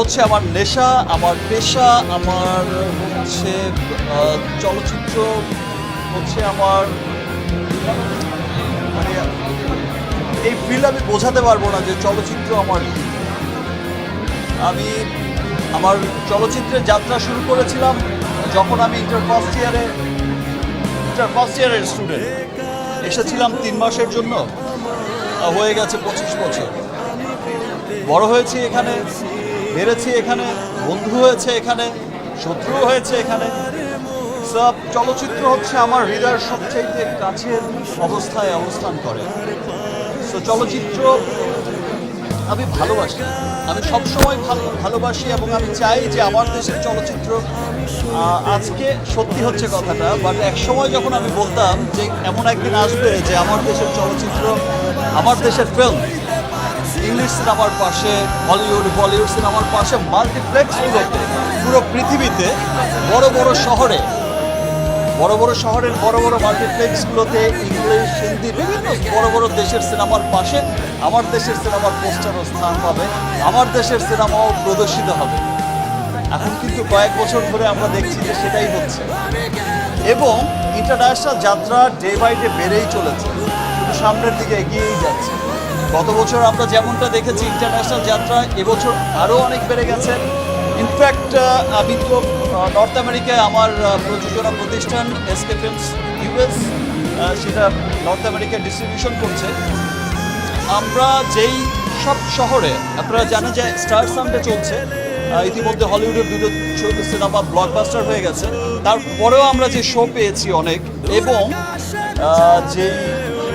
হচ্ছে আমার নেশা, আমার পেশা, আমার হচ্ছে চলচ্চিত্র, হচ্ছে আমার মানে এই ফিল্ড আমি বোঝাতে পারব না যে চলচ্চিত্র আমার আমি আমার চলচ্চিত্রের যাত্রা শুরু করেছিলাম যখন আমি ইন্টার ফার্স্ট ইয়ারে ইন্টার ফার্স্ট ইয়ারের স্টুডেন্ট এসেছিলাম তিন মাসের জন্য। হয়ে গেছে পঁচিশ বছর। বড় হয়েছি এখানে। বেড়েছি এখানে, বন্ধু হয়েছে এখানে শত্রু হয়েছে এখানে। সব চলচ্চিত্র হচ্ছে আমার হৃদয়ের সবচেয়ে কাছের অবস্থায় অবস্থান করে। তো চলচ্চিত্র আমি ভালোবাসি। আমি সবসময় ভালো, ভালোবাসি এবং আমি চাই যে আমার দেশের চলচ্চিত্র আজকে সত্যি হচ্ছে কথাটা বাট এক সময় যখন আমি বলতাম যে এমন একদিন আসবে যে আমার দেশের চলচ্চিত্র, আমার দেশের ফিল্ম ইংলিশ সিনেমার পাশে, হলিউড, বলিউড সিনেমার পাশে মাল্টিপ্লেক্সগুলোতে পুরো পৃথিবীতে বড় বড় শহরে, বড় বড় শহরের বড় বড় মাল্টিপ্লেক্সগুলোতে ইংলিশ, হিন্দি, বিভিন্ন বড় বড় দেশের সিনেমার পাশে আমার দেশের সিনেমার পোস্টারও স্থান পাবে, আমার দেশের সিনেমাও প্রদর্শিত হবে। এখন কিন্তু কয়েক বছর ধরে আমরা দেখছি যে সেটাই হচ্ছে। এবং ইন্টারন্যাশনাল যাত্রা ডে বাই ডে বেড়েই চলেছে সামনের দিকে এগিয়েই যাচ্ছে। গত বছর আমরা যেমনটা দেখেছি ইন্টারন্যাশনাল যাত্রা এবছর আরও অনেক বেড়ে গেছে। ইনফ্যাক্ট আমি তো নর্থ আমেরিকায় আমার প্রযোজনা প্রতিষ্ঠান এসকে ফিল্মস ইউএস সেটা নর্থ আমেরিকায় ডিস্ট্রিবিউশন করছে। আমরা যেই সব শহরে, আপনারা জানেন যে স্টার সানডে চলছে। ইতিমধ্যে হলিউডের দুটো সিনেমা ব্লকবাস্টার হয়ে গেছে। তারপরেও আমরা যে শো পেয়েছি অনেক, এবং যেই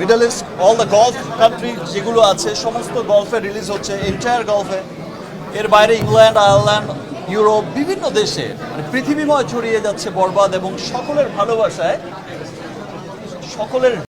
Middle east all the gulf country যেগুলো আছে, সমস্ত গলফে রিলিজ হচ্ছে এন্টায়ার গলফে এর বাইরে ইংল্যান্ড আয়ারল্যান্ড ইউরোপ বিভিন্ন দেশে মানে পৃথিবীময় ছড়িয়ে যাচ্ছে বরবাদ এবং সকলের ভালোবাসায়, সকলের